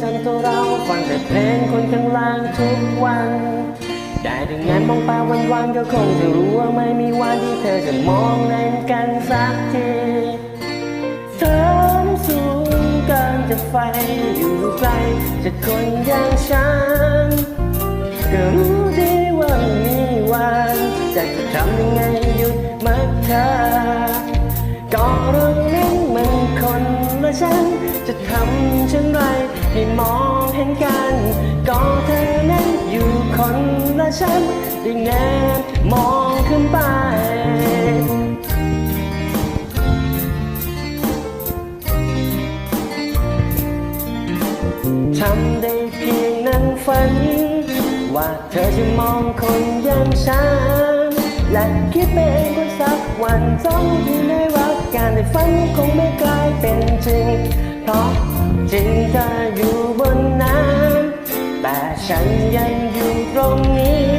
ฉันตัวเราฟังแต่เพลงคนข้างล่างทุกวัน ได้ถึงงานมองไปวันๆก็คงจะรู้ว่าไม่มีวันที่เธอจะมองเล่นกันสักทีเธอสูงเกินจะไฟอยู่ไกลจากคนอย่างฉันก็รู้ดีว่าม่มีวันจะจะทำยังไงหยุดมักเธอก็เรื่องนั้นมันคนละฉันจะทำ ฉันได้แงมองขึ้นไป ทำได้เพียงนั้นฝัน ว่าเธอจะมองคนอย่างฉัน และคิดไปเองว่าสักวันต้องที่ได้รักการในฝันคงไม่กลายเป็นจริง เพราะจริงเธออยู่บนน้ำแต่ฉันยังอยู่ตรงนี้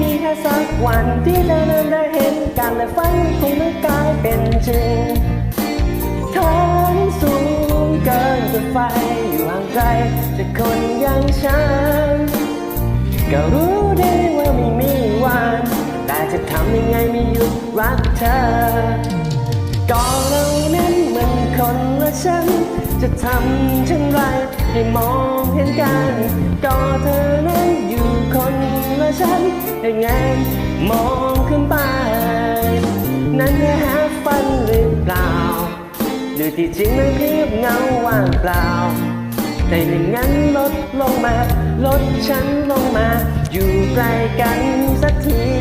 มีแค่สักวันที่เธอนั้นได้เห็นกันและฝันคงไม่กลายเป็นจริงทางสูงเกินจะไฟอยู่ห่างไกลจากคนอย่างฉัน ก็รู้ดีว่าไม่มีวัน แต่จะทำยังไงไม่หยุดรักเธอก็เรานั้นเหมือนคนละฉัน จะทำเช่นไรให้มองเห็นกันก็เธอนั้น ว่าฉันให้แงนมองขึ้นไป นั้นแค่หาฟันหรือเปล่าหรือที่จริงนั้นเพียบเงาว่างเปล่า แต่อย่างั้นลดลงมา ลดฉันลงมา อยู่ใกล้กันสักที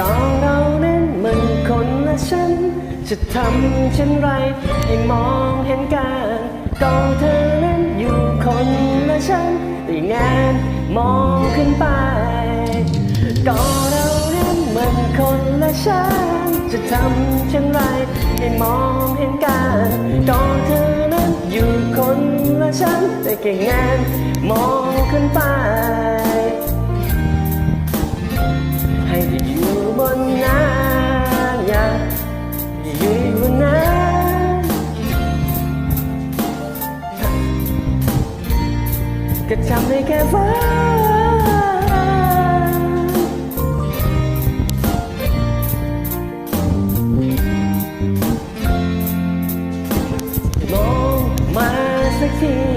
ก็เรานั้นมันคนละฉัน จะทำเช่นไรให้มองเห็นกันก็เธอนั้นอยู่คนละฉันแต่งานมองขึ้นไปก็เรานั้นมันคนละฉัน จะทำเช่นไรให้มองเห็นกันก็เธอนั้นอยู่คนละฉันแต่แค่งานมองขึ้นไป ก็จำได้แค่ฝันลงมาสักที